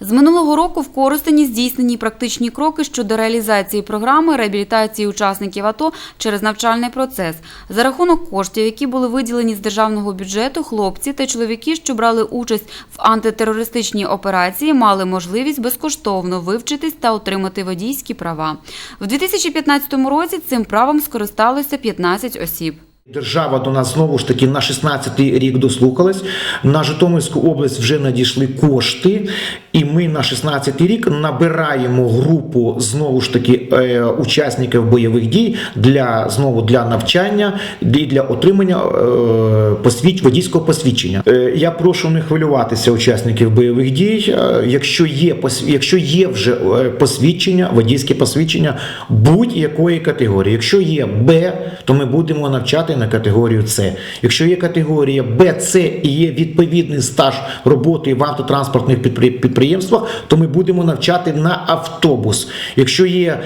З минулого року в Коростені здійснені практичні кроки щодо реалізації програми реабілітації учасників АТО через навчальний процес. За рахунок коштів, які були виділені з державного бюджету, хлопці та чоловіки, що брали участь в антитерористичній операції, мали можливість безкоштовно вивчитись та отримати водійські права. В 2015 році цим правом скористалося 15 осіб. Держава до нас знову ж таки на 16-й рік дослухалась. На Житомирську область вже надійшли кошти, і ми на 16-й рік набираємо групу знову ж таки е, учасників бойових дій для знову для навчання і для отримання е, посвідч, водійського посвідчення. Е, я прошу не хвилюватися учасників бойових дій. Якщо є якщо є вже посвідчення, водійське посвідчення будь-якої категорії. Якщо є Б, то ми будемо навчати на категорію С. Якщо є категорія Б, С і є відповідний стаж роботи в автотранспортних підпри- підприємствах, то ми будемо навчати на автобус. Якщо є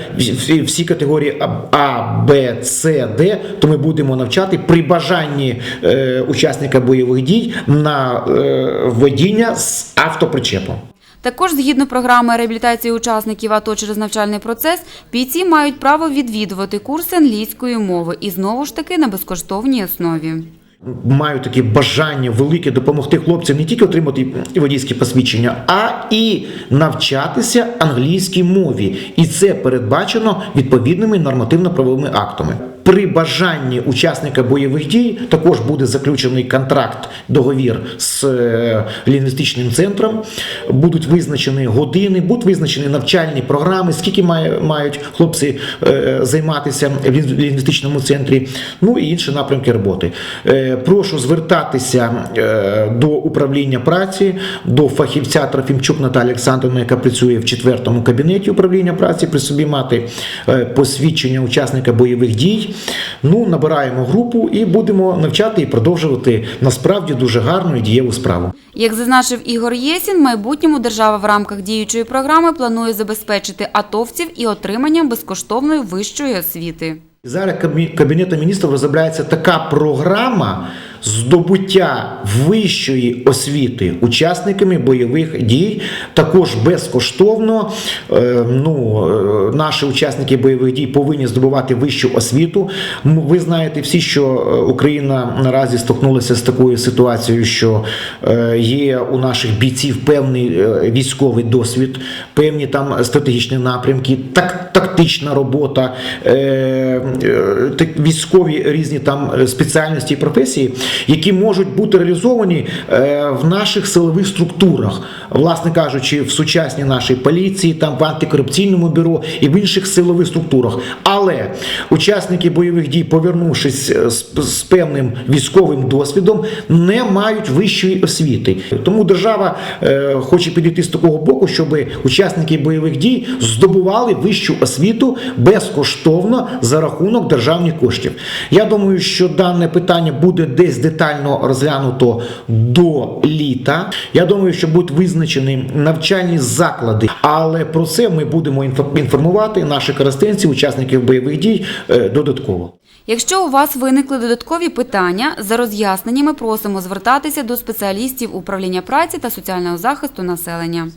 всі, категорії А, Б, С, Д, то ми будемо навчати при бажанні е, учасника бойових дій на е, водіння з автопричепом. Також згідно програми реабілітації учасників АТО через навчальний процес, бійці мають право відвідувати курси англійської мови і знову ж таки на безкоштовній основі. Маю таке бажання велике допомогти хлопцям не тільки отримати водійське посвідчення, а і навчатися англійській мові. І це передбачено відповідними нормативно-правовими актами. При бажанні учасника бойових дій також буде заключений контракт, договір з е, лінгвістичним центром. Будуть визначені години, будуть визначені навчальні програми, скільки мають хлопці е, займатися в лін- лінгвістичному центрі, ну і інші напрямки роботи. Е, Прошу звертатися до управління праці, до фахівця Трофімчук Наталі Олександрівни, яка працює в четвертому кабінеті управління праці, при собі мати посвідчення учасника бойових дій. Ну, набираємо групу і будемо навчати і продовжувати насправді дуже гарну і дієву справу. Як зазначив Ігор Єсін, в майбутньому держава в рамках діючої програми планує забезпечити атовців і отриманням безкоштовної вищої освіти. Зараз Кабінетом міністрів розробляється така програма здобуття вищої освіти учасниками бойових дій, також безкоштовно. Е, Ну, е, наші учасники бойових дій повинні здобувати вищу освіту. Ви знаєте всі, що е, Україна наразі стикнулася з такою ситуацією, що є у наших бійців певний військовий досвід, певні там стратегічні напрямки, так, тактична робота, військові різні там спеціальності і професії, які можуть бути реалізовані е, в наших силових структурах, власне кажучи, в сучасній нашій поліції, там в антикорупційному бюро і в інших силових структурах. Але учасники бойових дій, повернувшись е, з, певним військовим досвідом, не мають вищої освіти. Тому держава е, хоче підійти з такого боку, щоб учасники бойових дій здобували вищу освіту безкоштовно за рахунок державних коштів. Я думаю, що дане питання буде десь детально розглянуто до літа. Я думаю, що будуть визначені навчальні заклади, але про це ми будемо інфо- інформувати наших користенців, учасників бойових дій е, додатково. Якщо у вас виникли додаткові питання, за роз'ясненнями просимо звертатися до спеціалістів управління праці та соціального захисту населення.